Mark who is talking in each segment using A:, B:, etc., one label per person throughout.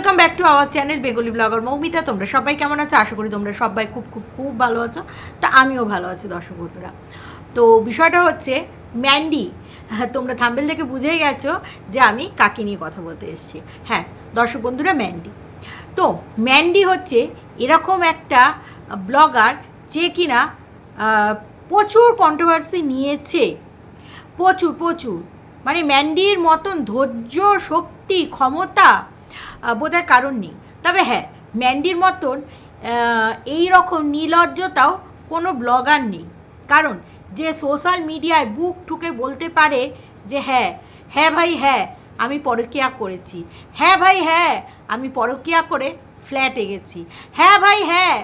A: Welcome back to our channel বেগুলি blogger Moumita তোমরা সবাই কেমন আছো? আশা করি তোমরা সবাই খুব খুব খুব ভালো আছো। তা আমিও ভালো আছি দর্শক বন্ধুরা। তো বিষয়টা হচ্ছে ম্যান্ডি হ্যাঁ তোমরা থাম্বেল থেকে বুঝেই গেছো যে আমি কাকে নিয়ে কথা বলতে এসেছি। হ্যাঁ দর্শক বন্ধুরা ম্যান্ডি তো ম্যান্ডি হচ্ছে এরকম একটা ব্লগার যে কিনা প্রচুর কন্ট্রোভার্সি নিয়েছে। প্রচুর প্রচুর। মানে ম্যান্ডির মতন ধৈর্য, শক্তি, ক্ষমতা বোধহয় কারণ নেই। তবে হ্যাঁ ম্যান্ডির মতন এই রকম নির্লজ্জতাও কোনো ব্লগার নেই। কারণ যে সোশ্যাল মিডিয়ায় বুক ঠুকে বলতে পারে যে হ্যাঁ হ্যাঁ ভাই হ্যাঁ আমি পরকিয়া করেছি। হ্যাঁ ভাই হ্যাঁ আমি পরকিয়া করে ফ্ল্যাটে গেছি। হ্যাঁ ভাই হ্যাঁ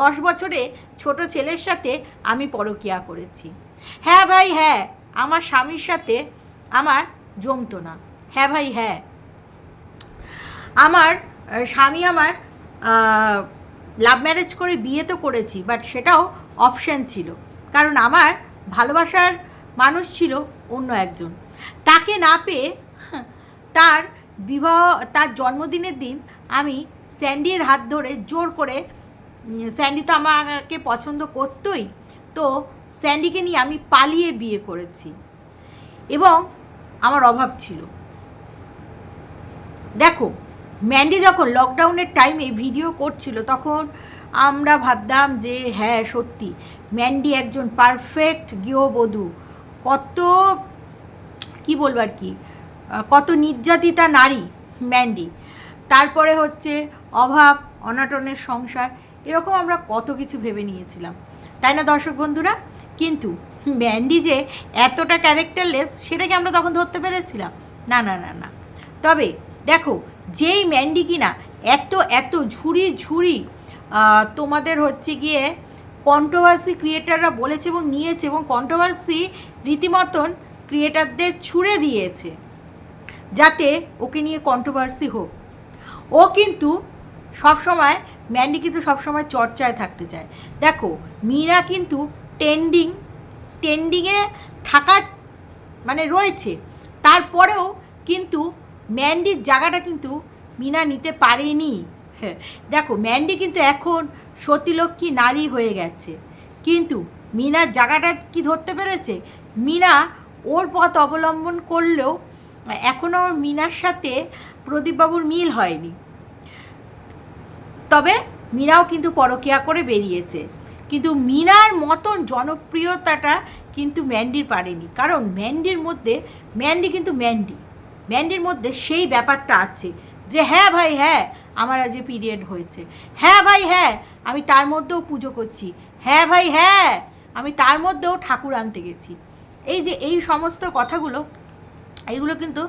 A: দশ বছরে ছোট ছেলের সাথে আমি পরকিয়া করেছি। হ্যাঁ ভাই হ্যাঁ আমার স্বামীর সাথে আমার জমতো না। হ্যাঁ ভাই হ্যাঁ আমার স্বামী আমার লাভ ম্যারেজ করে বিয়ে তো করেছি বাট সেটাও অপশান ছিল। কারণ আমার ভালোবাসার মানুষ ছিল অন্য একজন। তাকে না পেয়ে তার বিবাহ, তার জন্মদিনের দিন আমি স্যান্ডির হাত ধরে জোর করে স্যান্ডি তো আমাকে পছন্দ করতোই, তো স্যান্ডিকে নিয়ে আমি পালিয়ে বিয়ে করেছি। এবং আমার অভাব ছিল। দেখো ম্যান্ডি যখন লকডাউনের টাইমে ভিডিও করছিল, তখন আমরা ভাবতাম যে হ্যাঁ সত্যি ম্যান্ডি একজন পারফেক্ট গৃহবধূ। কত, কি বলব আর কি কত নির্যাতিতা নারী ম্যান্ডি তারপরে হচ্ছে অভাব, অনাটনের সংসার, এরকম আমরা কত কিছু ভেবে নিয়েছিলাম। তাই না দর্শক বন্ধুরা? কিন্তু ম্যান্ডি যে এতটা ক্যারেক্টারলেস সেটাকে আমরা তখন ধরতে পেরেছিলাম। না না না না। তবে দেখো, যেই ম্যান্ডি কিনা এত এত ঝুড়ি ঝুড়ি তোমাদের হচ্ছে গিয়ে কন্ট্রোভার্সি ক্রিয়েটাররা বলেছে এবং নিয়েছে এবং কন্ট্রোভার্সি রীতিমতন ক্রিয়েটারদের ছুড়ে দিয়েছে, যাতে ওকে নিয়ে কন্ট্রোভার্সি হোক। ও কিন্তু সবসময়, ম্যান্ডি কিন্তু সবসময় চর্চায় থাকতে চায়। দেখো, মীরা কিন্তু টেন্ডিং টেন্ডিংয়ে থাকার মানে রয়েছে। তারপরেও কিন্তু ম্যান্ডির জায়গাটা কিন্তু মিনা নিতে পারেনি। দেখো ম্যান্ডি কিন্তু এখন সতীলক্ষ্মী নারী হয়ে গেছে। কিন্তু মিনার জায়গাটা কি ধরতে পেরেছে? মিনা ওর পথ অবলম্বন করলেও এখনও মিনার সাথে প্রদীপবাবুর মিল হয়নি। তবে মিনাও কিন্তু পরকিয়া করে বেরিয়েছে। কিন্তু মিনার মতন জনপ্রিয়তাটা কিন্তু ম্যান্ডির পারেনি। কারণ ম্যান্ডির মধ্যে ম্যান্ডি কিন্তু ম্যান্ডি ম্যান্ডির মধ্যে সেই ব্যাপারটা আছে যে হ্যাঁ ভাই হ্যাঁ আমার আজ পিরিয়ড হয়েছে। হ্যাঁ ভাই হ্যাঁ আমি তার মধ্যেও পুজো করছি। হ্যাঁ ভাই হ্যাঁ আমি তার মধ্যেও ঠাকুর আনতে গেছি। এই যে, এই সমস্ত কথাগুলো এইগুলো কিন্তু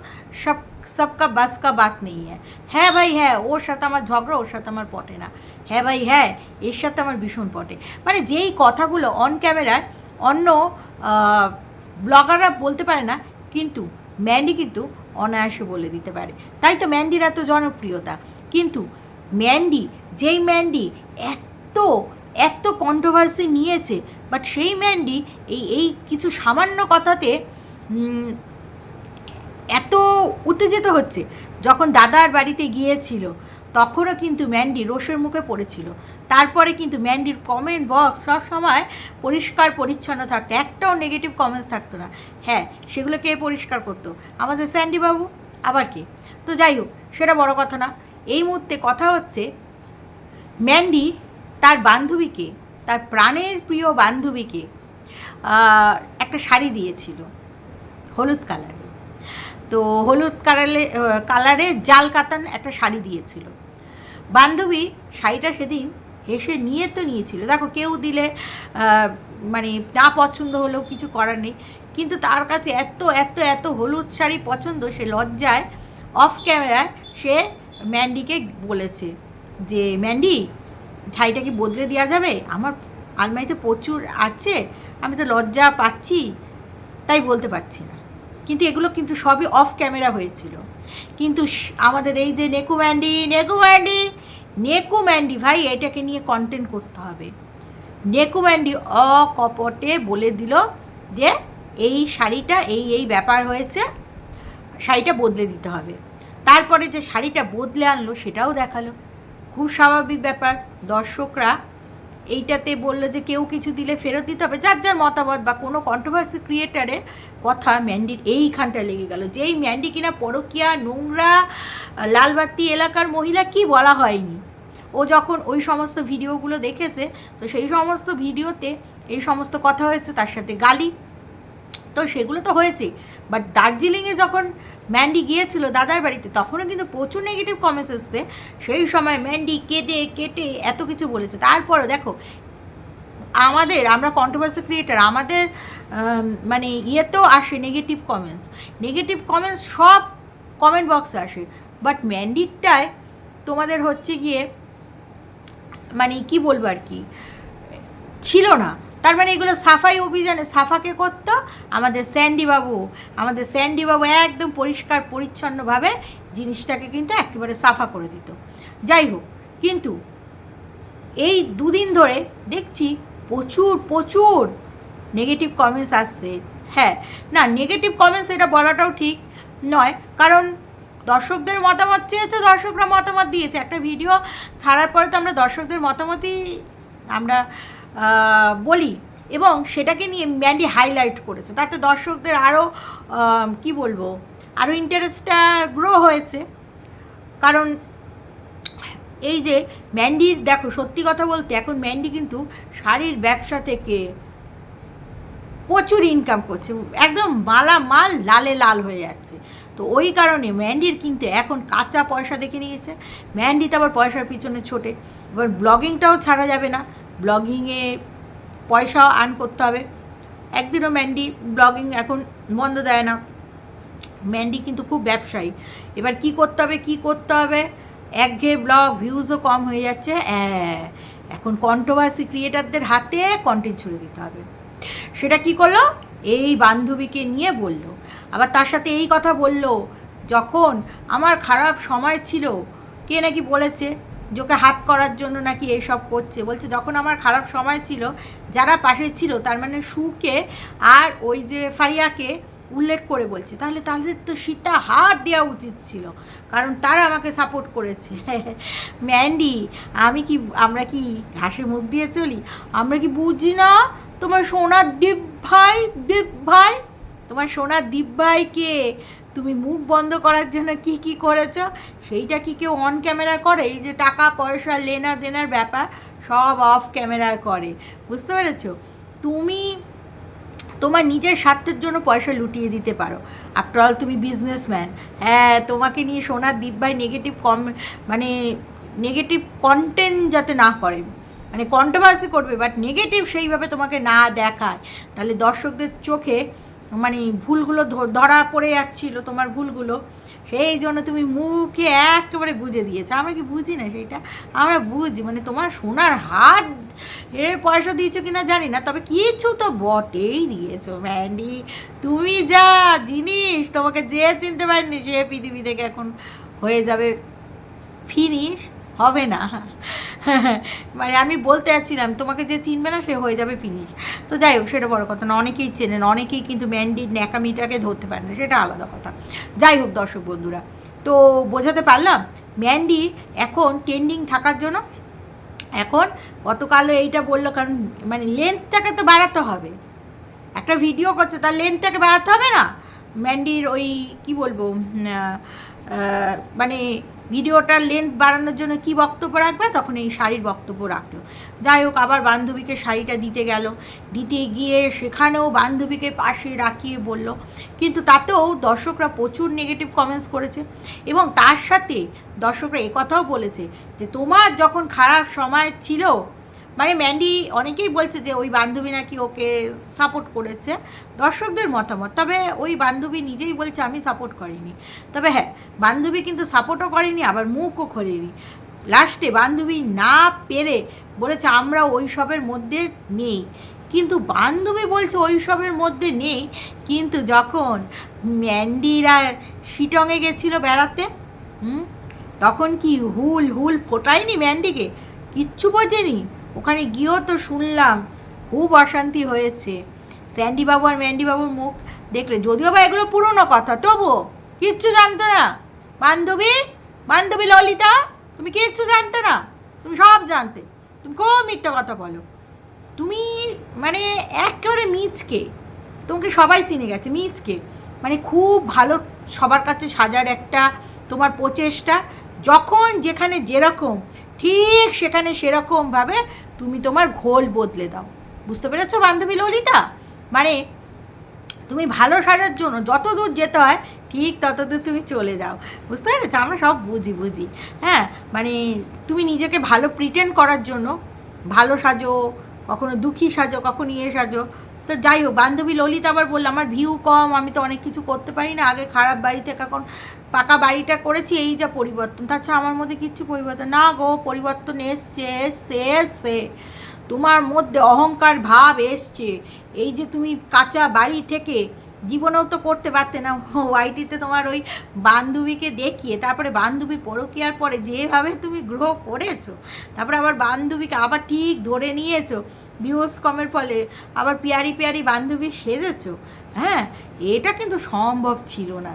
A: সব, সবকা বাস কা বাত নেই হ্যাঁ হ্যাঁ ভাই হ্যাঁ ওর সাথে আমার ঝগড়া, ওর সাথে আমার পটে না। হ্যাঁ ভাই হ্যাঁ এর সাথে আমার ভীষণ পটে। মানে যেই কথাগুলো অন ক্যামেরায় অন্য ব্লগাররা বলতে পারে না, কিন্তু ম্যান্ডি কিন্তু অনায়াসে বলে দিতে পারে। তাই তো ম্যান্ডির এত জনপ্রিয়তা। কিন্তু ম্যান্ডি, যেই ম্যান্ডি এত এত কন্ট্রোভার্সি নিয়েছে বাট সেই ম্যান্ডি এই এই কিছু সামান্য কথাতে এত উত্তেজিত হচ্ছে। যখন দাদার বাড়িতে গিয়েছিল তখনও কিন্তু ম্যান্ডি রোষের মুখে পড়েছিল। তারপরে কিন্তু ম্যান্ডির কমেন্ট বক্স সব সময় পরিষ্কার, পরিচ্ছন্ন থাকতো। একটাও নেগেটিভ কমেন্টস থাকতো না। হ্যাঁ সেগুলো কে পরিষ্কার করতো? আমাদের স্যান্ডি বাবু। আবার কে? তো যাই হোক, সেটা বড় কথা না। এই মুহূর্তে কথা হচ্ছে, ম্যান্ডি তার বান্ধবীকে তার প্রাণের প্রিয় বান্ধবীকে একটা শাড়ি দিয়েছিল, হলুদ কালারে তো হলুদ কালারে কালারে জাল কাতান একটা শাড়ি দিয়েছিল। বান্ধবী শাড়িটা সেদিন হেসে নিয়ে তো নিয়েছিল। দেখো, কেউ দিলে মানে না পছন্দ হলেও কিছু করার নেই। কিন্তু তার কাছে এত এত এত হলুদ শাড়ি পছন্দ, সে লজ্জায় অফ ক্যামেরায় সে ম্যান্ডিকে বলেছে যে, ম্যান্ডি, শাড়িটা কি বদলে দেওয়া যাবে? আমার আলমারিতে প্রচুর আছে, আমি তো লজ্জা পাচ্ছি। তাই বলতে পারছি না। কিন্তু এগুলো কিন্তু সবই অফ ক্যামেরা হয়েছিল। কিন্তু আমাদের এই যে নেকু ম্যান্ডি নেকু ম্যান্ডি নেকু ম্যান্ডি ভাই, এটাকে নিয়ে কন্টেন্ট করতে হবে। নেকু ম্যান্ডি অকপটে বলে দিল যে, এই শাড়িটা, এই এই ব্যাপার হয়েছে, শাড়িটা বদলে দিতে হবে। তারপরে যে শাড়িটা বদলে আনলো, সেটাও দেখাল। খুব স্বাভাবিক ব্যাপার। দর্শকরা এইটাতে বলল যে কেউ কিছু দিলে ফেরত দিতে হবে। যার যার মতামত বা কোনো কন্ট্রোভার্সি ক্রিয়েটারের কথা ম্যান্ডির এইখানটা লেগে গেল। যেই ম্যান্ডি কিনা পরকিয়া, নোংরা, লালবাতি এলাকার মহিলা কি বলা হয়নি? ও যখন ওই সমস্ত ভিডিওগুলো দেখেছে, তো সেই সমস্ত ভিডিওতে এই সমস্ত কথা হয়েছে, তার সাথে গালি। তো সেগুলো তো হয়েছে বাট দার্জিলিংয়ে যখন ম্যান্ডি গিয়েছিল দাদার বাড়িতে, তখনও কিন্তু প্রচুর নেগেটিভ কমেন্টস এসছে। সেই সময় ম্যান্ডি কেঁদে, কেটে এত কিছু বলেছে। তারপরে দেখো, আমাদের, আমরা কন্ট্রোভার্সি ক্রিয়েটার আমাদের মানে ইয়েতেও আসে নেগেটিভ কমেন্টস নেগেটিভ কমেন্টস সব কমেন্ট বক্সে আসে। বাট ম্যান্ডিরটায় তোমাদের হচ্ছে গিয়ে মানে কি বলব আর কি, ছিল না। তার মানে এগুলো সাফাই অভিযানে সাফাকে করতো? আমাদের স্যান্ডি বাবু। আমাদের স্যান্ডি বাবু একদম পরিষ্কার, পরিচ্ছন্নভাবে জিনিসটাকে কিন্তু একেবারে সাফা করে দিত। যাই হোক, কিন্তু এই দুদিন ধরে দেখছি প্রচুর প্রচুর নেগেটিভ কমেন্টস আসছে। হ্যাঁ না নেগেটিভ কমেন্টস এটা বলাটাও ঠিক নয়, কারণ দর্শকদের মতামত চেয়েছে, দর্শকরা মতামত দিয়েছে। একটা ভিডিও ছাড়ার পরে তো আমরা দর্শকদের মতামতই আমরা বলি। এবং সেটাকে নিয়ে ম্যান্ডি হাইলাইট করেছে। তাতে দর্শকদের আরও কি বলব আরও ইন্টারেস্টটা গ্রো হয়েছে। কারণ এই যে ম্যান্ডির দেখো, সত্যি কথা বলতে এখন ম্যান্ডি কিন্তু শাড়ির ব্যবসা থেকে প্রচুর ইনকাম করছে। একদম মালা মাল লালে লাল হয়ে যাচ্ছে। তো ওই কারণে ম্যান্ডির কিন্তু এখন কাঁচা পয়সা দেখে নিয়েছে। ম্যান্ডি তো আবার পয়সার পিছনে ছোটে। এবার ব্লগিংটাও ছাড়া যাবে না। ব্লগিংয়ে পয়সাও আর্ন করতে হবে। একদিনও ম্যান্ডি ব্লগিং এখন বন্ধ দেয় না। ম্যান্ডি কিন্তু খুব ব্যবসায়ী। এবার কি করতে হবে, কি করতে হবে? একঘেয়ে ব্লগ ভিউজও কম হয়ে যাচ্ছে। এখন কন্ট্রোভার্সি ক্রিয়েটারদের হাতে কন্টেন্ট ছুড়ে দিতে হবে। সেটা কি করল? এই বান্ধবীকে নিয়ে বলল। আবার তার সাথে এই কথা বলল, যখন আমার খারাপ সময় ছিল, কে নাকি বলেছে? যে ওকে হাত করার জন্য নাকি এইসব করছে। বলছে, যখন আমার খারাপ সময় ছিল, যারা পাশে ছিল, তার মানে সুকে আর ওই যে ফারিয়াকে উল্লেখ করে বলছে, তাহলে তাদের তো সীতা হাত দেওয়া উচিত ছিল, কারণ তারা আমাকে সাপোর্ট করেছে। ম্যান্ডি, আমি কি, আমরা কি ঘাসে মুখ দিয়ে চলি? আমরা কি বুঝি না? তোমার সোনার দীপ ভাই দীপ ভাই তোমার সোনার দীপ ভাইকে তুমি মুখ বন্ধ করার জন্য কি কি করেছ? সেইটা কি কেউ অন ক্যামেরা করে? এই যে টাকা, পয়সা, লেনা দেনার ব্যাপার, সব অফ ক্যামেরায় করে। বুঝতে পেরেছ? তুমি তোমার নিজের স্বার্থের জন্য পয়সা লুটিয়ে দিতে পারো। আফটার অল তুমি বিজনেসম্যান হ্যাঁ তোমাকে নিয়ে সোনার দ্বীপ ভাই নেগেটিভ কম মানে নেগেটিভ কন্টেন্ট যাতে না করে। মানে কন্ট্রোভার্সি করবে বাট নেগেটিভ সেইভাবে তোমাকে না দেখায়। তাহলে দর্শকদের চোখে মানে ভুলগুলো ধরা পড়ে যাচ্ছিল তোমার ভুলগুলো, সেই জন্য তুমি মুখে একেবারে গুজে দিয়েছ। আমরা কি বুঝি না সেইটা আমরা বুঝি মানে তোমার সোনার হাত এর পয়সা দিয়েছ কি না জানি না, তবে কিছু তো বটেই দিয়েছ ম্যান্ডি তুমি যা জিনিস তোমাকে যে চিনতে পারেনি সে পৃথিবী থেকে এখন হয়ে যাবে। ফিনিশ হবে না। মানে আমি বলতে যাচ্ছিলাম তোমাকে যে চিনবে না সে হয়ে যাবে ফিনিশ তো যাই হোক, সেটা বড় কথা না, অনেকেই চেনেন, অনেকেই কিন্তু ম্যান্ডির ন্যাকামিটাকে ধরতে পারে না, সেটা আলাদা কথা। যাই হোক দর্শক বন্ধুরা, তো বোঝাতে পারলাম, ম্যান্ডি এখন ট্রেন্ডিং থাকার জন্য, এখন গতকালও এইটা বলল, কারণ মানে লেন্থটাকে তো বাড়াতে হবে। একটা ভিডিও করছে, তার লেন্থটাকে বাড়াতে হবে না? ম্যান্ডির ওই, কি বলব মানে ভিডিওটার লেন্থ বাড়ানোর জন্য কি বক্তব্য রাখবে? তখন এই শাড়ির বক্তব্য রাখল। যাই হোক, আবার বান্ধবীকে শাড়িটা দিতে গেল। দিতে গিয়ে সেখানেও বান্ধবীকে পাশে রাখিয়ে বলল। কিন্তু তাতেও দর্শকরা প্রচুর নেগেটিভ কমেন্টস করেছে এবং তার সাথে দর্শকরা কথাও বলেছে যে, তোমার যখন খারাপ সময় ছিল মানে ম্যান্ডি অনেকেই বলছে যে ওই বান্ধবী নাকি ওকে সাপোর্ট করেছে। দর্শকদের মতামত। তবে ওই বান্ধবী নিজেই বলছে, আমি সাপোর্ট করিনি। তবে হ্যাঁ বান্ধবী কিন্তু সাপোর্টও করেনি, আবার মুখও খোলেনি। লাস্টে বান্ধবী না পেরে বলেছে, আমরা ওই সবের মধ্যে নেই। কিন্তু বান্ধবী বলছে ওই সবের মধ্যে নেই। কিন্তু যখন ম্যান্ডিরা শিটংয়ে গেছিল বেড়াতে তখন কি হুল হুল ফোটায়নি ম্যান্ডিকে? কিচ্ছু বোঝেনি। ওখানে গিয়েও তো শুনলাম, খুব অশান্তি হয়েছে। স্যান্ডি বাবু আর ম্যান্ডি বাবুর মুখ দেখলে যদিও বা এগুলো পুরনো কথা, তবুও কিচ্ছু জানতো না। বান্ধবী বান্ধবী ললিতা, তুমি কিচ্ছু জানতে না, তুমি সব জানতে। তুমি খুব মিথ্যা কথা বলো। তুমি মানে একেবারে মিচকে, তোমাকে সবাই চিনে গেছে, মিচকে। মানে খুব ভালো সবার কাছে সাজার একটা তোমার প্রচেষ্টা, যখন যেখানে যেরকম ঠিক সেখানে সেরকমভাবে তুমি তোমার ঘোল বদলে দাও। বুঝতে পেরেছ বান্ধবী ললিতা? মানে তুমি ভালো সাজার জন্য যত দূর যেতে হয়, ঠিক তত দূর তুমি চলে যাও। বুঝতে পেরেছ? আমরা সব বুঝি বুঝি। হ্যাঁ মানে তুমি নিজেকে ভালো প্রিটেন্ড করার জন্য ভালো সাজো, কখনো দুঃখী সাজো, কখনো ইয়ে সাজো তো যাই হোক, বান্ধবী ললিত আবার বলল, আমার ভিউ কম, আমি তো অনেক কিছু করতে পারি না। আগে খারাপ বাড়ি থেকে এখন পাকা বাড়িটা করেছি, এই যা পরিবর্তন। তাছাড়া আমার মধ্যে কিচ্ছু পরিবর্তন না গো, পরিবর্তন এসছে এসছে। তোমার মধ্যে অহংকার ভাব এসছে। এই যে তুমি কাঁচা বাড়ি থেকে জীবনেও তো করতে পারতে না। ওয়াইটিতে তোমার ওই বান্ধবীকে দেখিয়ে, তারপরে বান্ধবী পরকিয়ার পরে যেভাবে তুমি গ্রহ করেছ, তারপরে আবার বান্ধবীকে আবার ঠিক ধরে নিয়েছো ভিউস কমের ফলে আবার পিয়ারি পিয়ারি বান্ধবী সেজেছো হ্যাঁ? এটা কিন্তু সম্ভব ছিল না,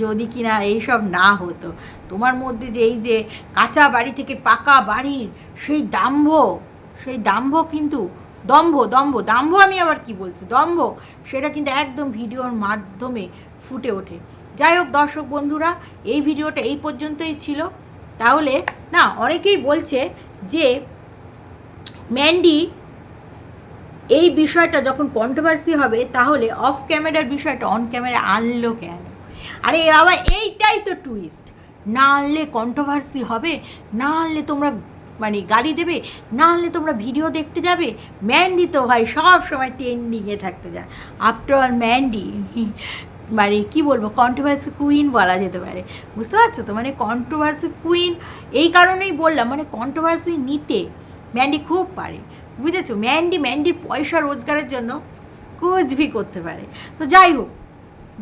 A: যদি কিনা এইসব না হতো। তোমার মধ্যে যে এই যে কাঁচা বাড়ি থেকে পাকা বাড়ির সেই দাম্ভ সেই দাম্ভ কিন্তু দম্ভ দম্ভ, দাম্ভ আমি আবার কি বলছি? দম্ভ, সেটা কিন্তু একদম ভিডিওর মাধ্যমে ফুটে ওঠে। যাই হোক দর্শক বন্ধুরা, এই ভিডিওটা এই পর্যন্তই ছিল। তাহলে, না, অনেকেই বলছে যে ম্যান্ডি এই বিষয়টা যখন কন্ট্রোভার্সি হবে, তাহলে অফ ক্যামেরার বিষয়টা অন ক্যামেরা আনলো কেন? আরে আবার এইটাই তো টুইস্ট না আনলে কন্ট্রোভার্সি হবে, না আনলে তোমরা মানে গালি দেবে, না আনলে তোমরা ভিডিও দেখতে যাবে। ম্যান্ডি তো ভাই সব সময় ট্রেন্ডিংয়ে থাকতে যায়। আফটার অল ম্যান্ডি মানে কি বলব কন্ট্রোভার্সি কুইন বলা যেতে পারে। বুঝতে পারছ তো? মানে কন্ট্রোভার্সি কুইন এই কারণেই বললাম মানে কন্ট্রোভার্সি নিতে ম্যান্ডি খুব পারে। বুঝেছ? ম্যান্ডি ম্যান্ডির পয়সা রোজগারের জন্য কুচবি করতে পারে। তো যাই হোক,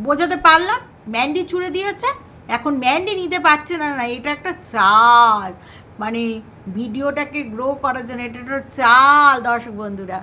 A: বোঝাতে পারলাম ম্যান্ডি ছুড়ে দিয়েছে। এখন ম্যান্ডি নিতে পারছে না না, এটা একটা চাল। মানে ভিডিওটাকে গ্রো করার জন্য এটা চাল দর্শক বন্ধুরা।